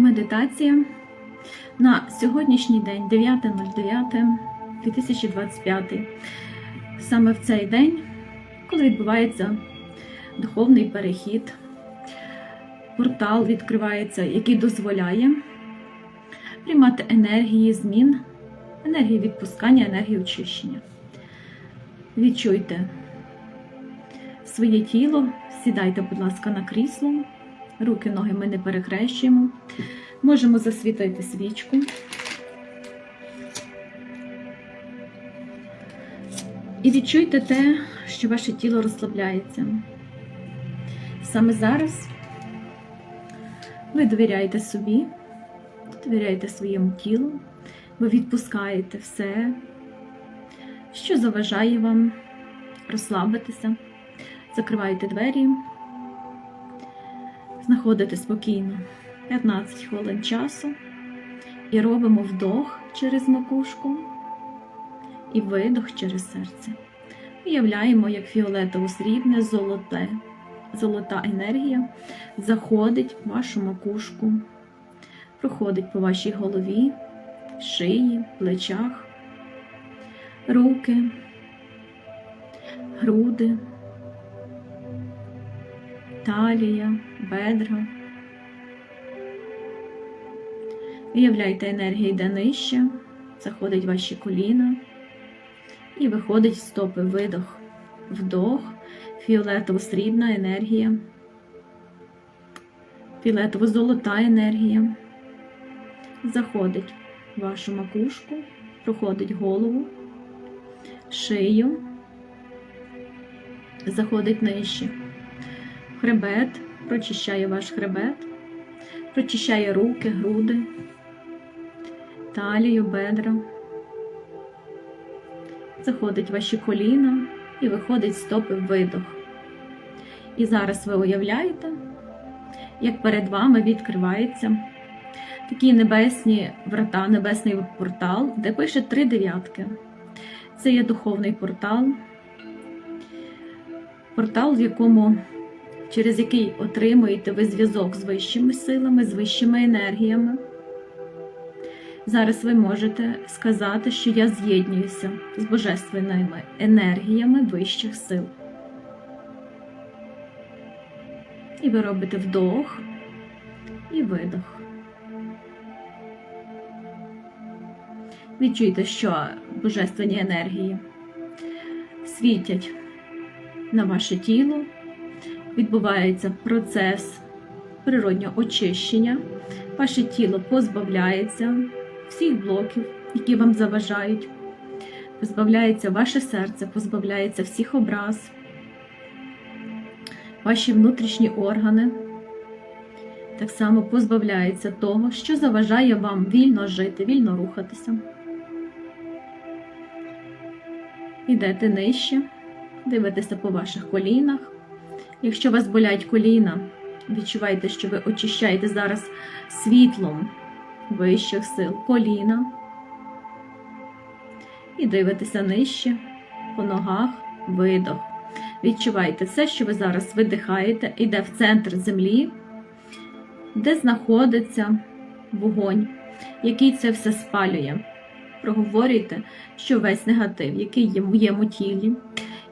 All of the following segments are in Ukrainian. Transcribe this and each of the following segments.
Медитація на сьогоднішній день, 9.09.2025. Саме в цей день, коли відбувається духовний перехід, портал відкривається, який дозволяє приймати енергії змін, енергії відпускання, енергії очищення. Відчуйте своє тіло, сідайте, будь ласка, на крісло. Руки, ноги ми не перехрещуємо. Можемо засвітити свічку. І відчуйте те, що ваше тіло розслабляється. Саме зараз ви довіряєте собі, довіряєте своєму тілу, ви відпускаєте все, що заважає вам розслабитися, закриваєте двері. Знаходите спокійно 15 хвилин часу і робимо вдох через макушку і видох через серце. Уявляємо, як фіолетово-срібне золоте, золота енергія заходить в вашу макушку, проходить по вашій голові, шиї, плечах, руки, груди талія, бедра. Уявляйте, енергія йде нижче, заходить ваші коліна і виходить в стопи видох, вдох, фіолетово-срібна енергія, фіолетово-золота енергія. Заходить в вашу макушку, проходить голову, шию, заходить нижче хребет, прочищає ваш хребет, прочищає руки, груди, талію, бедра. Заходить ваші коліна і виходить стопи видох. І зараз ви уявляєте, як перед вами відкривається такі небесні врата, небесний портал, де пише три дев'ятки. Це є духовний портал, портал, в якому через який отримуєте ви зв'язок з вищими силами, з вищими енергіями. Зараз ви можете сказати, що я з'єднуюся з божественними енергіями вищих сил. І ви робите вдох і видох. Відчуйте, що божественні енергії світять на ваше тіло відбувається процес природнього очищення. Ваше тіло позбавляється всіх блоків, які вам заважають. Позбавляється ваше серце, позбавляється всіх образ, ваші внутрішні органи. Так само позбавляється того, що заважає вам вільно жити, вільно рухатися. Йдете нижче, дивитеся по ваших колінах. Якщо вас болять коліна, відчувайте, що ви очищаєте зараз світлом вищих сил коліна. І дивитеся нижче, по ногах, видох. Відчувайте все, що ви зараз видихаєте, йде в центр землі, де знаходиться вогонь, який це все спалює. Проговорюйте, що весь негатив, який є в моєму тілі,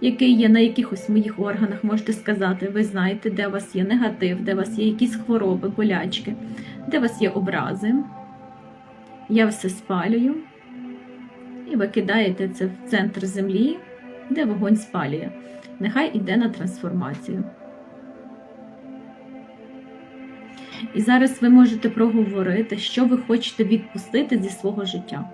який є на якихось моїх органах, можете сказати, ви знаєте, де у вас є негатив, де у вас є якісь хвороби, болячки, де у вас є образи. Я все спалюю і ви кидаєте це в центр землі, де вогонь спалює. Нехай іде на трансформацію. І зараз ви можете проговорити, що ви хочете відпустити зі свого життя.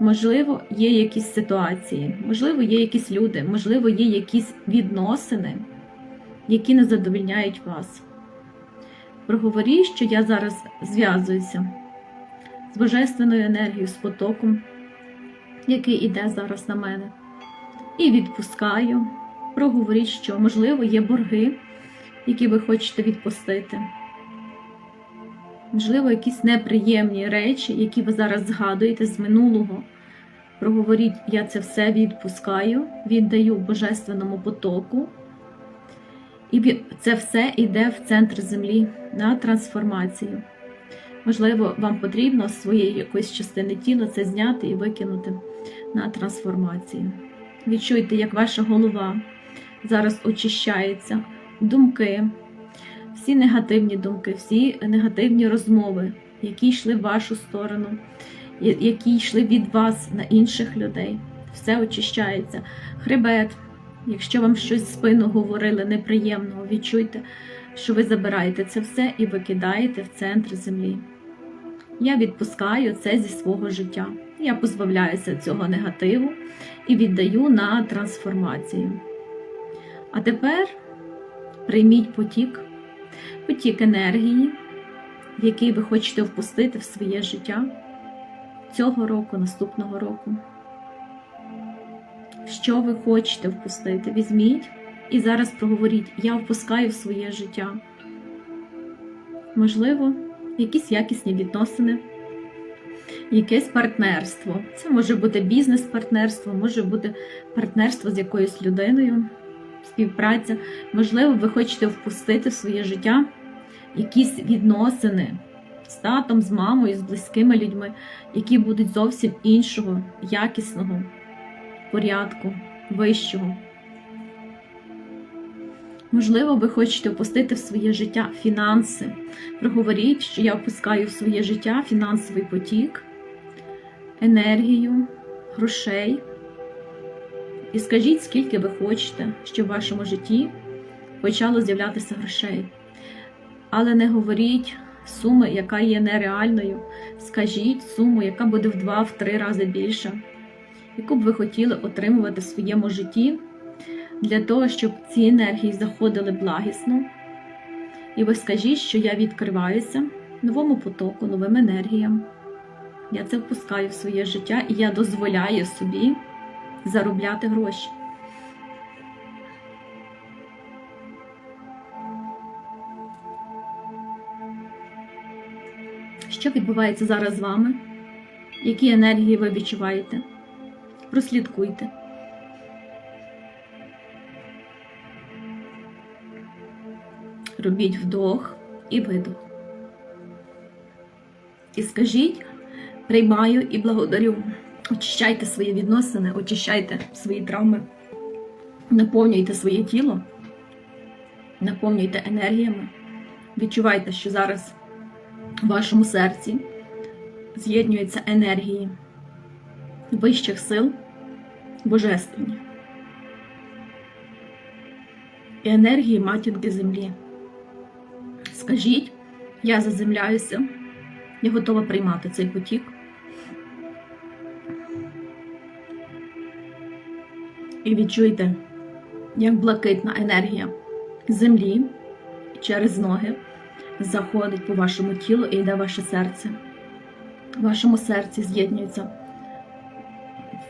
Можливо, є якісь ситуації, можливо, є якісь люди, можливо, є якісь відносини, які не задовільняють вас. Проговоріть, що я зараз зв'язуюся з божественною енергією, з потоком, який іде зараз на мене. І відпускаю. Проговоріть, що, можливо, є борги, які ви хочете відпустити. Можливо, якісь неприємні речі, які ви зараз згадуєте з минулого. Проговоріть, я це все відпускаю, віддаю божественному потоку. І це все йде в центр землі на трансформацію. Можливо, вам потрібно з своєї якоїсь частини тіла це зняти і викинути на трансформацію. Відчуйте, як ваша голова зараз очищається, думки, всі негативні думки, всі негативні розмови, які йшли в вашу сторону, які йшли від вас на інших людей. Все очищається. Хребет, якщо вам щось в спину говорили неприємного, відчуйте, що ви забираєте це все і викидаєте в центр землі. Я відпускаю це зі свого життя. Я позбавляюся цього негативу і віддаю на трансформацію. А тепер прийміть потік, потік енергії, який ви хочете впустити в своє життя цього року, наступного року. Що ви хочете впустити? Візьміть і зараз проговоріть: я впускаю в своє життя. Можливо, якісь якісні відносини, якесь партнерство. Це може бути бізнес-партнерство, може бути партнерство з якоюсь людиною, співпраця. Можливо, ви хочете впустити в своє життя якісь відносини з татом, з мамою, з близькими людьми, які будуть зовсім іншого, якісного порядку, вищого. Можливо, ви хочете впустити в своє життя фінанси. Проговоріть, що я впускаю в своє життя фінансовий потік, енергію, грошей. І скажіть, скільки ви хочете, щоб в вашому житті почало з'являтися грошей. Але не говоріть суми, яка є нереальною. Скажіть суму, яка буде в два-три рази більша, яку б ви хотіли отримувати в своєму житті для того, щоб ці енергії заходили благісно. І ви скажіть, що я відкриваюся новому потоку, новим енергіям. Я це впускаю в своє життя і я дозволяю собі заробляти гроші. Що відбувається зараз з вами? Які енергії ви відчуваєте? Прослідкуйте. Робіть вдох і видох. І скажіть, приймаю і благодарю. Очищайте свої відносини, очищайте свої травми, наповнюйте своє тіло, наповнюйте енергіями. Відчувайте, що зараз в вашому серці з'єднуються енергії вищих сил, божественні і енергії матінки землі. Скажіть, я заземляюся, я готова приймати цей потік. І відчуйте, як блакитна енергія землі через ноги заходить по вашому тілу і йде ваше серце. В вашому серці з'єднується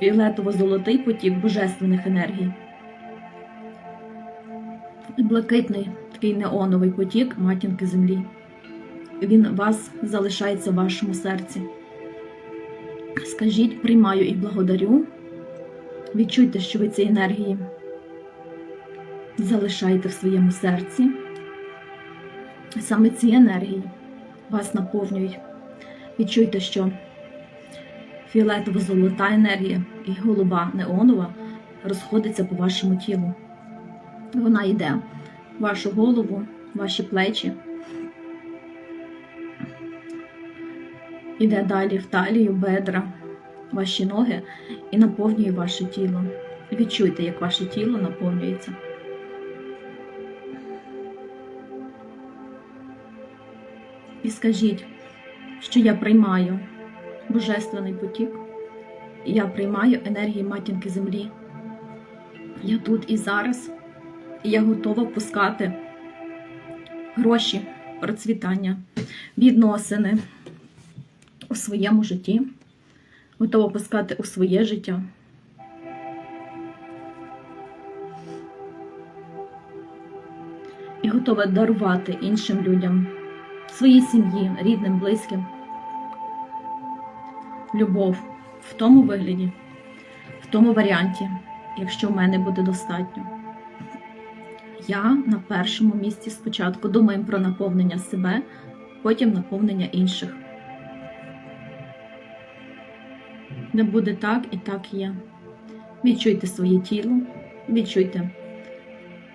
фіолетово-золотий потік божественних енергій. Блакитний такий неоновий потік матінки землі. Він вас залишається в вашому серці. Скажіть, приймаю і благодарю. Відчуйте, що ви ці енергії залишаєте в своєму серці. Саме ці енергії вас наповнюють. Відчуйте, що фіолетово-золота енергія і голуба неонова розходиться по вашому тілу. Вона йде в вашу голову, ваші плечі. Іде далі в талію, бедра, ваші ноги і наповнює ваше тіло. Відчуйте, як ваше тіло наповнюється. І скажіть, що я приймаю божественний потік, я приймаю енергії матінки землі. Я тут і зараз, і я готова пускати гроші, процвітання, відносини у своєму житті, готова пускати у своє життя. І готова дарувати іншим людям, своїй сім'ї, рідним, близьким. Любов в тому вигляді, в тому варіанті, якщо в мене буде достатньо. Я на першому місці спочатку думаємо про наповнення себе, потім наповнення інших. Не буде так і так є. Відчуйте своє тіло, відчуйте,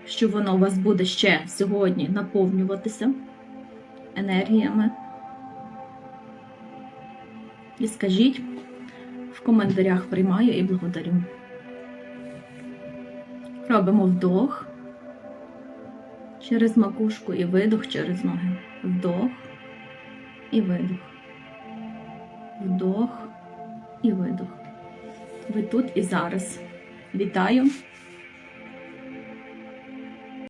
що воно у вас буде ще сьогодні наповнюватися енергіями. І скажіть в коментарях приймаю і благодарю. Робимо вдох через макушку і видох через ноги. Вдох і видох. Вдох і видох. Ви тут і зараз. Вітаю!